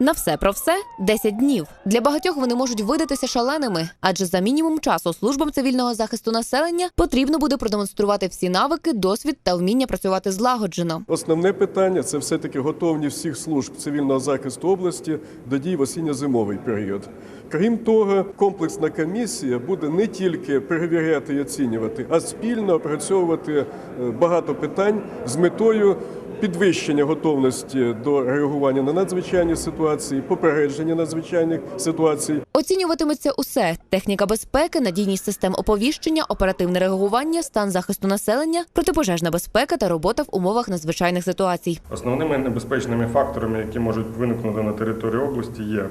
На все про все 10 днів. Для багатьох вони можуть видатися шаленими, адже за мінімум часу службам цивільного захисту населення потрібно буде продемонструвати всі навики, досвід та вміння працювати злагоджено. Основне питання це все-таки готовність всіх служб цивільного захисту області до дій в осінньо-зимовий період. Крім того, комплексна комісія буде не тільки перевіряти і оцінювати, а спільно опрацьовувати е, багато питань з метою підвищення готовності до реагування на надзвичайні ситуації, попередження надзвичайних ситуацій, Оцінюватиметься усе: техніка безпеки, надійність систем оповіщення, оперативне реагування, стан захисту населення, протипожежна безпека та робота в умовах надзвичайних ситуацій. Основними небезпечними факторами, які можуть виникнути на території області, є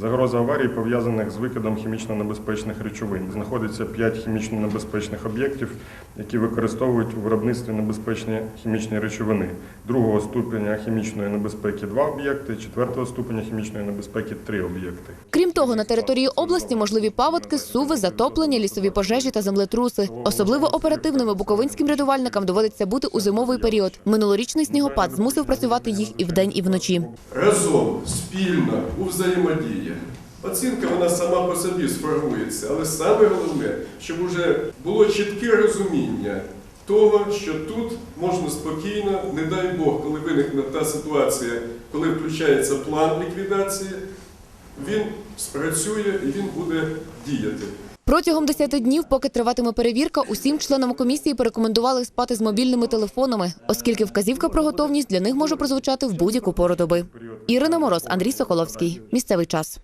загроза аварій, пов'язаних з викидом хімічно небезпечних речовин. Знаходиться 5 хімічно небезпечних об'єктів, які використовують у виробництві небезпечні хімічні речовини. Другого ступеня хімічної небезпеки 2 об'єкти, четвертого ступеня хімічної небезпеки 3 об'єкти. Крім того, на території області можливі паводки, суви, затоплення, лісові пожежі та землетруси. Особливо оперативними буковинським рятувальникам доводиться бути у зимовий період. Минулорічний снігопад змусив працювати їх і вдень, і вночі. разом, спільно, у взаємодії. Оцінка вона сама по собі сформується, але саме головне, щоб вже було чітке розуміння того, що тут можна спокійно, не дай Бог, коли виникне та ситуація, коли включається план ліквідації, він спрацює і він буде діяти. Протягом 10 днів, поки триватиме перевірка, усім членам комісії порекомендували спати з мобільними телефонами, оскільки вказівка про готовність для них може прозвучати в будь-яку пору доби. Ірина Мороз, Андрій Соколовський. Місцевий час.